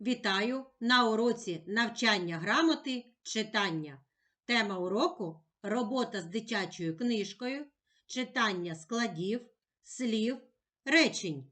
Вітаю на уроці навчання грамоти читання. Тема уроку робота з дитячою книжкою, читання складів, слів, речень.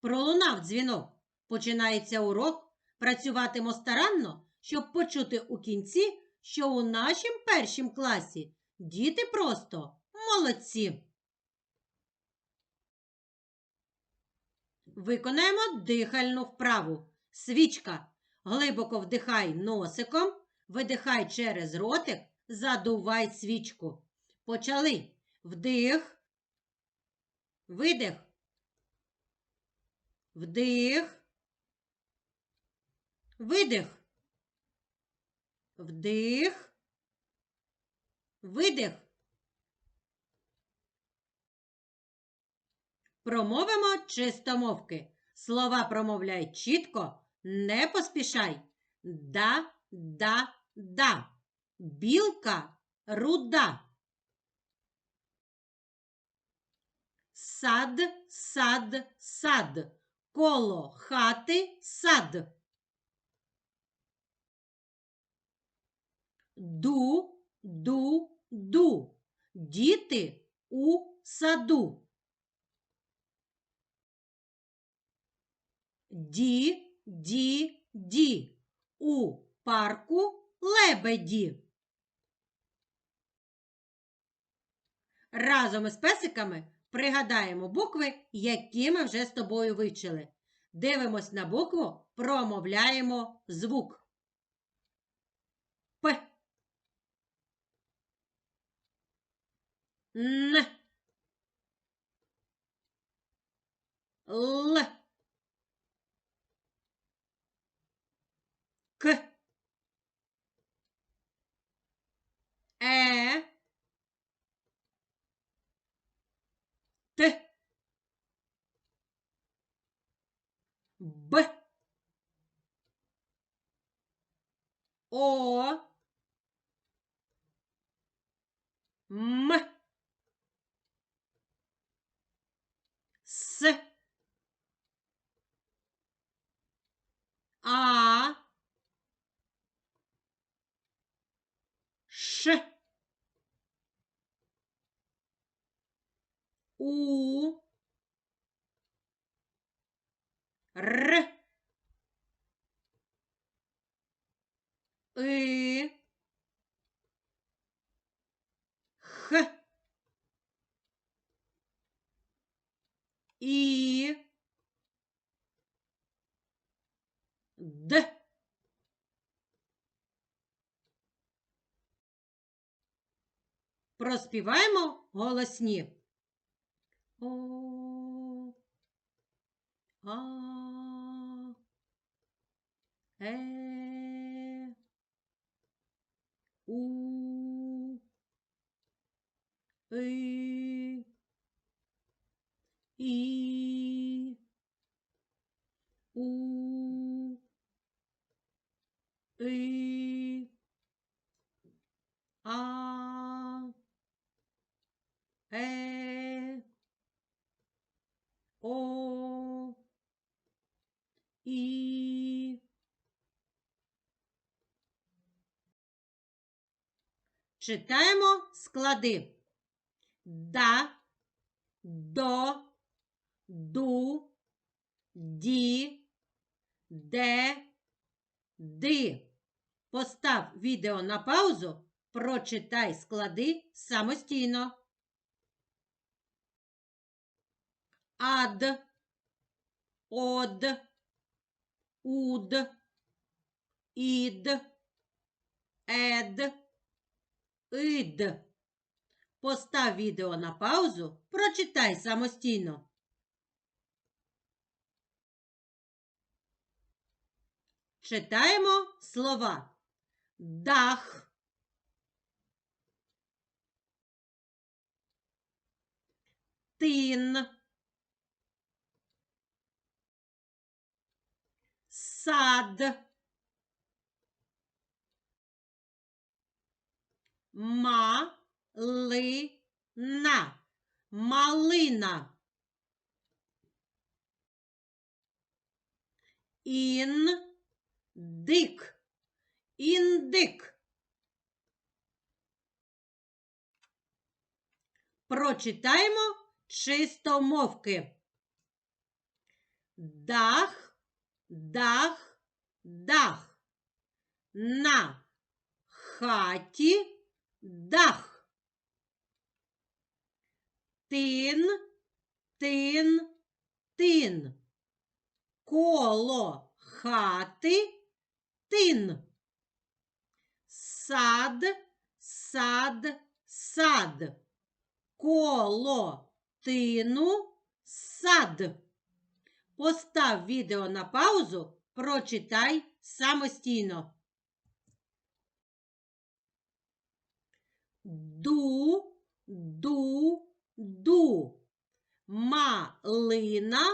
Пролунав дзвінок. Починається урок. Працюватимо старанно, щоб почути у кінці, що у нашім першім класі діти просто молодці. Виконаємо дихальну вправу. Свічка. Глибоко вдихай носиком, видихай через ротик, задувай свічку. Почали. Вдих. Видих. Вдих. Видих. Вдих. Видих. Промовимо чистомовки. Слова промовляй чітко, не поспішай. Да, да, да. Білка руда. Сад, сад, сад. Коло хати сад. Ду, ду, ду. Діти у саду. Ді, ді, ді. У парку лебеді. Разом із песиками пригадаємо букви, які ми вже з тобою вивчили. Дивимось на букву, промовляємо звук. П. Н. Л. Б. О. М. С. А. Ш. У. Р. И. Х. І. Д. Проспіваємо голосні. О. А. Е. У. И. І. У. И. А. Е. О. І. Читаємо склади. Да, до, ду, ді, де, ди. Постав відео на паузу, прочитай склади самостійно. ад, од, уд, ід, ед, ид. Постав відео на паузу, прочитай самостійно. Читаємо слова дах, тин, сад, малина, малина. ін, дик, індик. Прочитаємо чистомовки. Дах, дах, дах. На хаті дах. Тин, тин, тин. Коло хати тин. Сад, сад, сад. Коло тину сад. Постав відео на паузу, прочитай самостійно. Ду, ду, ду. Малина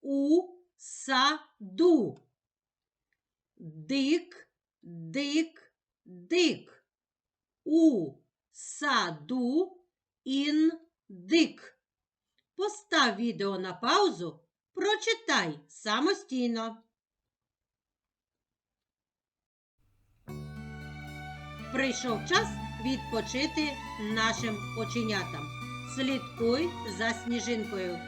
у саду. Дик, дик, дик. У саду індик. Постав відео на паузу, прочитай самостійно. Прийшов час відпочити нашим оченятам. Слідкуй за сніжинкою.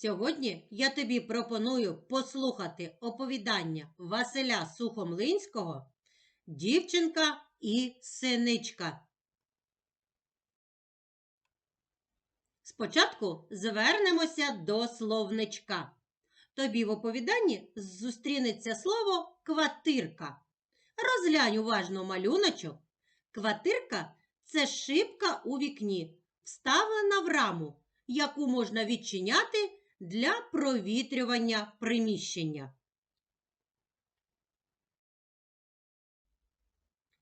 Сьогодні я тобі пропоную послухати оповідання Василя Сухомлинського Дівчинка і синичка. Спочатку звернемося до словничка. Тобі в оповіданні зустрінеться слово квартирка. Розглянь уважно малюночок. Квартирка це шибка у вікні, вставлена в раму, яку можна відчиняти для провітрювання приміщення.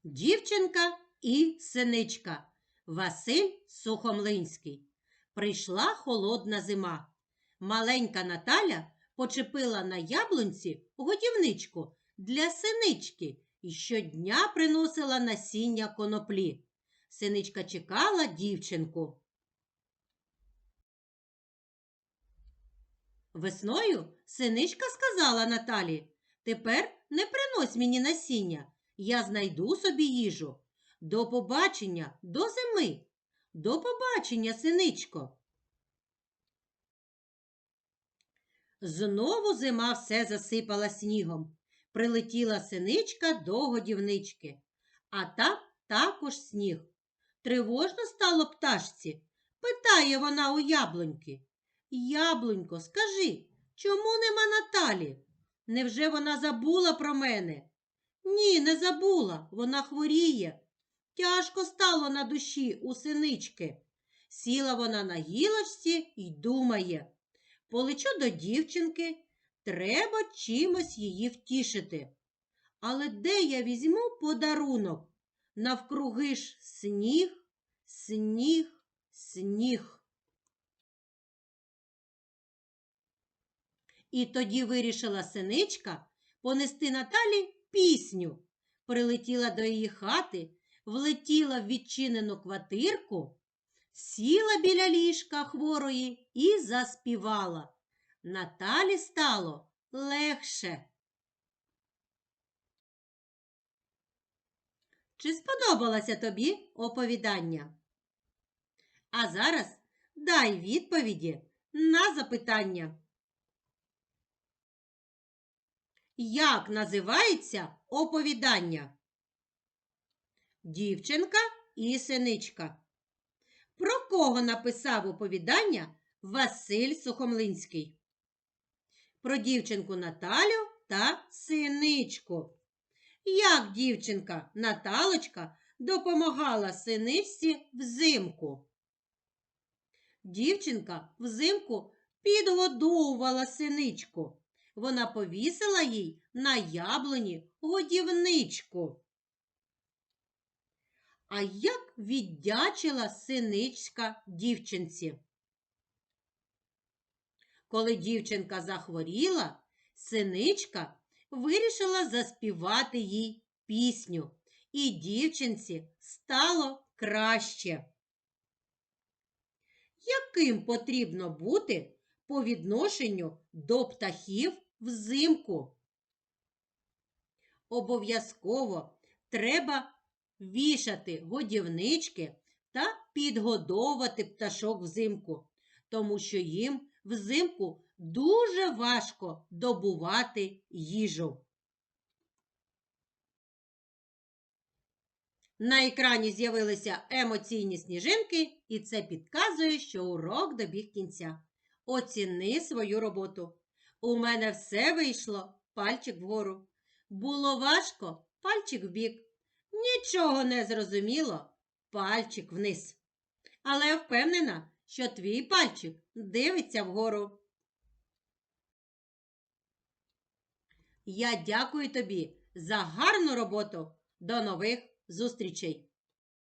Дівчинка і синичка Василь Сухомлинський. Прийшла холодна зима. Маленька Наталя почепила на яблунці годівничку для синички і щодня приносила насіння коноплі. Синичка чекала дівчинку. Весною синичка сказала Наталі, тепер не принось мені насіння, я знайду собі їжу. До побачення, до зими. До побачення, синичко. Знову зима все засипала снігом. Прилетіла синичка до годівнички, а там також сніг. Тривожно стало пташці, питає вона у яблуньки. Яблунько, скажи, чому нема Наталі? Невже вона забула про мене? Ні, не забула, вона хворіє. Тяжко стало на душі у синички. Сіла вона на гілочці і думає. Полечу до дівчинки, треба чимось її втішити. Але де я візьму подарунок? Навкруги ж сніг, сніг, сніг. І тоді вирішила синичка понести Наталі пісню. Прилетіла до її хати, влетіла в відчинену квартирку, сіла біля ліжка хворої і заспівала. Наталі стало легше. Чи сподобалося тобі оповідання? А зараз дай відповіді на запитання. Як називається оповідання? Дівчинка і синичка. Про кого написав оповідання Василь Сухомлинський? Про дівчинку Наталю та синичку. Як дівчинка Наталочка допомагала синичці взимку? Дівчинка взимку підгодовувала синичку. Вона повісила їй на яблуні годівничку. А як віддячила синичка дівчинці? Коли дівчинка захворіла, синичка вирішила заспівати їй пісню, і дівчинці стало краще. Яким потрібно бути по відношенню до птахів взимку? Обов'язково треба вішати годівнички та підгодовувати пташок взимку, тому що їм взимку дуже важко добувати їжу. На екрані з'явилися емоційні сніжинки, і це підказує, що урок добіг кінця. Оціни свою роботу. У мене все вийшло, пальчик вгору. Було важко, пальчик вбік. Нічого не зрозуміло, пальчик вниз. Але я впевнена, що твій пальчик дивиться вгору. Я дякую тобі за гарну роботу. До нових зустрічей!